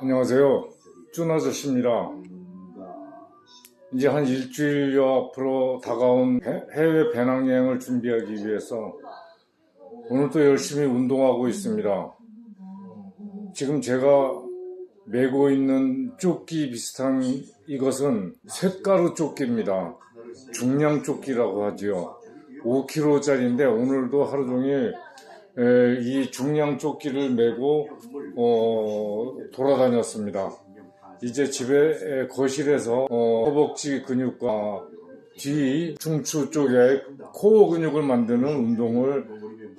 안녕하세요. 쭈나저씨입니다. 이제 한 일주일여 앞으로 다가온 해- 해외 배낭여행을 준비하기 위해서 오늘 또 열심히 운동하고 있습니다. 지금 제가 메고 있는 조끼 비슷한 이것은 쇳가루 조끼입니다. 중량 조끼라고 하지요. 5kg짜리인데 오늘도 하루 종일 에, 이 중량 조끼를 메고 어, 돌아다녔습니다. 이제 집에 에, 거실에서 어, 허벅지 근육과 뒤 중추 쪽에 코어 근육을 만드는 운동을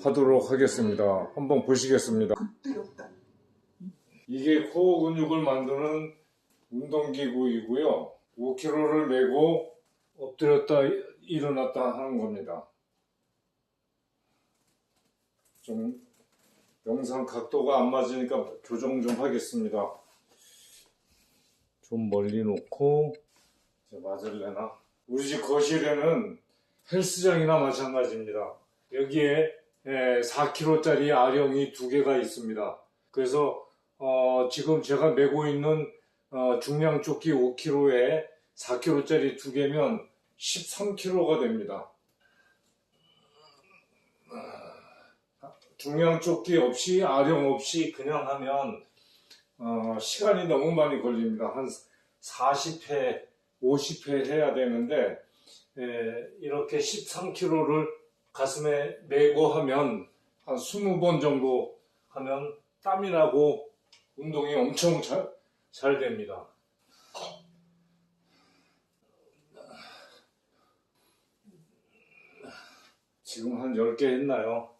하도록 하겠습니다. 한번 보시겠습니다. 이게 코어 근육을 만드는 운동기구이고요. 5kg를 메고 엎드렸다 일어났다 하는 겁니다. 좀 영상 각도가 안 맞으니까 교정 좀 하겠습니다. 좀 멀리 놓고 이제 맞을래나? 우리 집 거실에는 헬스장이나 마찬가지입니다. 여기에 4kg짜리 아령이 두 개가 있습니다. 그래서 어, 지금 제가 메고 있는 어, 중량 조끼 5kg에 4kg짜리 두 개면 13kg가 됩니다. 중량 조끼 없이 아령 없이 그냥 하면 어, 시간이 너무 많이 걸립니다. 한 40회, 50회 해야 되는데 에, 이렇게 13kg를 가슴에 메고 하면 한 20번 정도 하면 땀이 나고 운동이 엄청 잘, 잘 됩니다. 지금 한 10개 했나요?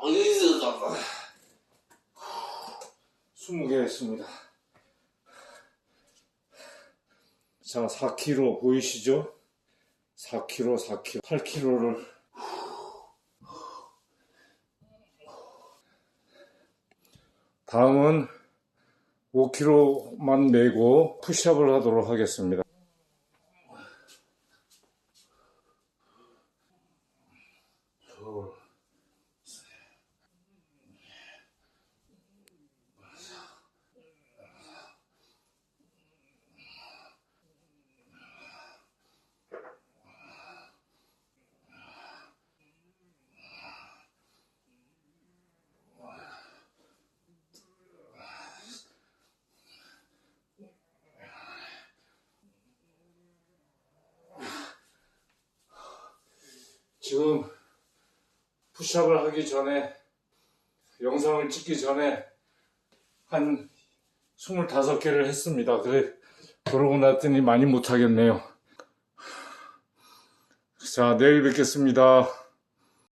어디서 20개 했습니다. 자, 4kg 보이시죠? 4kg, 4kg, 8kg를 다음은 5kg만 메고 푸시업을 하도록 하겠습니다. 지금 푸시업을 하기 전에 영상을 찍기 전에 한 25개를 했습니다. 그래 그러고 났더니 많이 못하겠네요. 자, 내일 뵙겠습니다.